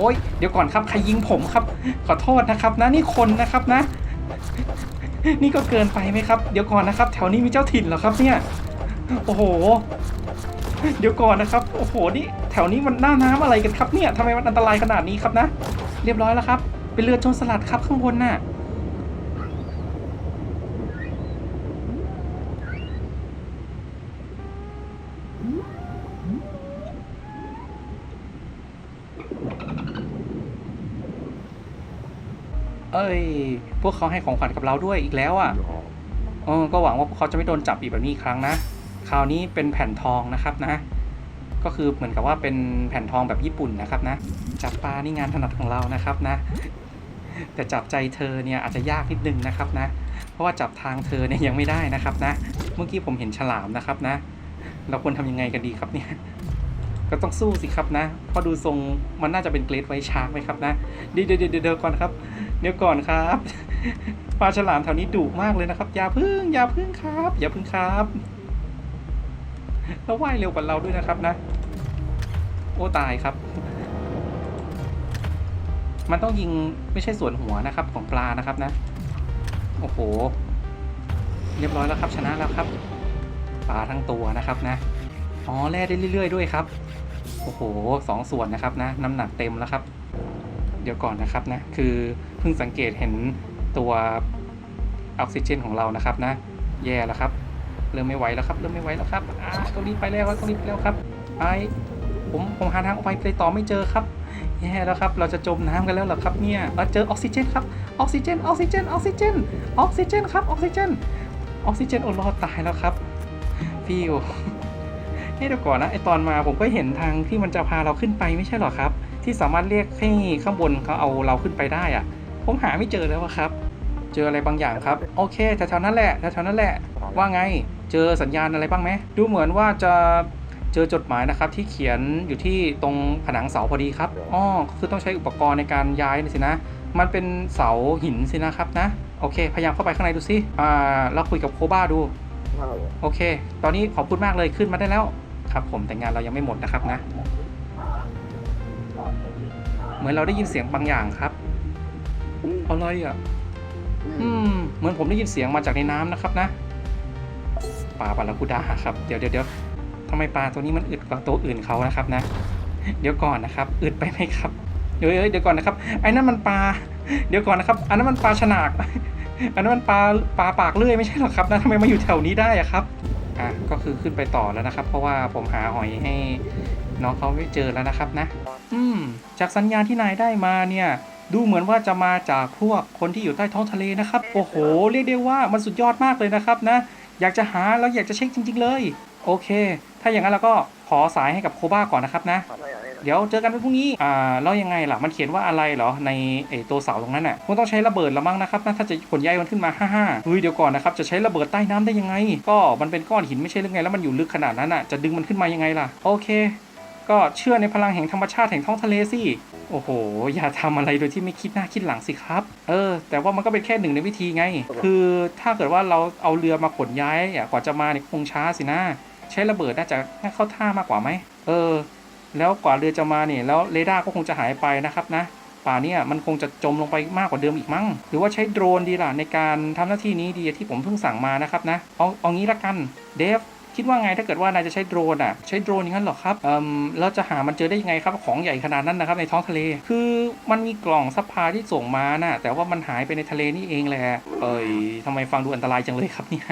โอ้ยเดี๋ยวก่อนครับใครยิงผมครับ ขอโทษนะครับนะนี่คนนะครับนะ นี่ก็เกินไปไหมครับ เดี๋ยวก่อนนะครับ แถวนี้มีเจ้าถิ่นเหรอครับเนี่ย โอ้โห เดี๋ยวก่อนนะครับ โอ้โหนี่แถวนี้มันหน้าน้ำอะไรกันครับเนี่ยทำไมมันอันตรายขนาดนี้ครับนะ เรียบร้อยแล้วครับ เป็นเรือโจรสลัดครับข้างบนน่ะ เอ้ย พวกเขาให้ของขวัญกับเราด้วยอีกแล้วอะเออก็หวังว่าพวกเขาจะไม่โดนจับอีกแบบนี้อีกครั้งนะ คราวนี้เป็นแผ่นทองนะครับนะ ก็คือเหมือนกับว่าเป็นแผ่นทองแบบญี่ปุ่นนะครับนะ จับปลานี่งานถนัดของเรานะครับนะ แต่จับใจเธอเนี่ยอาจจะยากนิดนึงนะครับนะ เพราะว่าจับทางเธอเนี่ยยังไม่ได้นะครับนะ เมื่อกี้ผมเห็นฉลามนะครับนะ เราควรทำยังไงกันดีครับเนี่ยก็ต้องสู้สิครับนะเพราะดูทรงมันน่าจะเป็นเกรดไวชาร์กไหมครับนะ เดี๋ยวเดี๋ยวเดี๋ยวเดี๋ยวก่อนครับ เดี๋ยวก่อนครับปลาฉลามแถวนี้ดุมากเลยนะครับ อย่าพึ่งอย่าพึ่งครับ อย่าพึ่งครับแล้วว่ายเร็วกว่าเราด้วยนะครับนะ โอ้ตายครับ มันต้องยิงไม่ใช่ส่วนหัวนะครับ ของปลานะครับนะ โอ้โห เรียบร้อยแล้วครับชนะแล้วครับ ปลาทั้งตัวนะครับนะ อ๋อแล่ได้เรื่อยๆด้วยครับ โอ้โหสองส่วนนะครับนะ น้ำหนักเต็มแล้วครับ เดี๋ยวก่อนนะครับนะคือเพิ่งสังเกตเห็นตัวออกซิเจนของเรานะครับนะ แย่แล้วครับเริ่มไม่ไหวแล้วครับเริ่มไม่ไหวแล้วครับอ่าต้องรีบไปแล้วครับต้องรีบไปแล้วครับไปผมผมหาทางออกไปไปต่อไม่เจอครับแย่แล้วครับเราจะจมน้ำกันแล้วหรอครับเนี่ยเราเจอออกซิเจนครับออกซิเจนออกซิเจนออกซิเจนออกซิเจนครับออกซิเจนออกซิเจนโอ้รอดตายแล้วครับฟิว เฮ้ยเดี๋ยวก่อนนะไอตอนมาผมก็เห็นทางที่มันจะพาเราขึ้นไปไม่ใช่เหรอครับ ที่สามารถเรียกให้ข้างบนเขาเอาเราขึ้นไปได้อะผมหาไม่เจอแล้วอะครับ เจออะไรบางอย่างครับ โอเคแถวๆนั้นแหละแถวๆนั้นแหละ ว่าไงเจอสัญญาณอะไรบ้างไหมดูเหมือนว่าจะเจอจดหมายนะครับที่เขียนอยู่ที่ตรงผนังเสาพอดีครับอ๋อคือต้องใช้อุปกรณ์ในการย้ายนี่สินะ มันเป็นเสาหินสินะครับนะ โอเค พยายามเข้าไปข้างในดูสิอ่าเราคุยกับโคบ้าดู โอเค ตอนนี้ขอบคุณมากเลยขึ้นมาได้แล้ว ครับผมแต่งานเรายังไม่หมดนะครับนะ เหมือนเราได้ยินเสียงบางอย่างครับอะไรอะอืม เหมือนผมได้ยินเสียงมาจากในน้ำนะครับนะปลาบาราคูดาครับเดี๋ยวเดี๋ยวเดี๋ยวทำไมปลาตัวนี้มันอึดกว่าตัวอื่นเขานะครับนะ เดี๋ยวก่อนนะครับ อึดไปไหมครับเดี๋ยวเดี๋ยวเดี๋ยวก่อนนะครับไอ้นั่นมันปลาเดี๋ยวก่อนนะครับ อันนั้นมันปลาฉนากอันนั้นมันปลาปลาปากเลื่อยไม่ใช่หรอครับนะทำไมมาอยู่แถวนี้ได้อะครับ อะก็คือขึ้นไปต่อแล้วนะครับ เพราะว่าผมหาหอยให้น้องเขาไม่เจอแล้วนะครับนะ อืม จากสัญญาณที่นายได้มาเนี่ย ดูเหมือนว่าจะมาจากพวกคนที่อยู่ใต้ท้องทะเลนะครับ โอ้โห เรียกได้ว่ามันสุดยอดมากเลยนะครับนะ อยากจะหาแล้วอยากจะเช็คจริง ๆ เลย โอเค ถ้าอย่างนั้นเราก็ขอสายให้กับโคบ้าก่อนนะครับนะ เดี๋ยวเจอกันวันพรุ่งนี้อ่าแล้วยังไงล่ะมันเขียนว่าอะไรเหรอในไอตัวเสาตรงนั้นน่ะคงต้องใช้ระเบิดละมั้งนะครับนะถ้าจะขนย้ายมันขึ้นมาฮ่าๆเฮ้ยเดี๋ยวก่อนนะครับจะใช้ระเบิดใต้น้ำได้ยังไง ก็มันเป็นก้อนหินไม่ใช่หรือไงแล้วมันอยู่ลึกขนาดนั้นน่ะจะดึงมันขึ้นมายังไงล่ะโอเค ก็เชื่อในพลังแห่งธรรมชาติแห่งท้องทะเลสิโอ้โห อย่าทำอะไรโดยที่ไม่คิดหน้าคิดหลังสิครับ เออ แต่ว่ามันก็เป็นแค่หนึ่งในวิธีไง คือถ้าเกิดว่าเราเอาเรือมาขนย้ายอะกว่าจะมาเนี่ยคงช้าสินะ ใช้ระเบิดน่าจะน่าเข้าท่ามากกว่าไหม เออ แล้วกว่าเรือจะมาเนี่ยแล้วเรดาร์ก็คงจะหายไปนะครับนะป่าเนี่ยมันคงจะจมลงไปมากกว่าเดิมอีกมั้ง หรือว่าใช้โดรนดีล่ะในการทำหน้าที่นี้ดีที่ผมเพิ่งสั่งมานะครับนะ เอาเอางี้ละกันเดฟคิดว่าไงถ้าเกิดว่านายจะใช้โดรนอะใช้โดรนอย่างนั้นหรอครับเอ่มแล้วจะหามันเจอได้ยังไงครับของใหญ่ขนาดนั้นนะครับในท้องทะเล คือมันมีกล่องซัพพลายที่ส่งมาน่ะแต่ว่ามันหายไปในทะเลนี่เองแหละเอ้ยทำไมฟังดูอันตรายจังเลยครับเนี่ย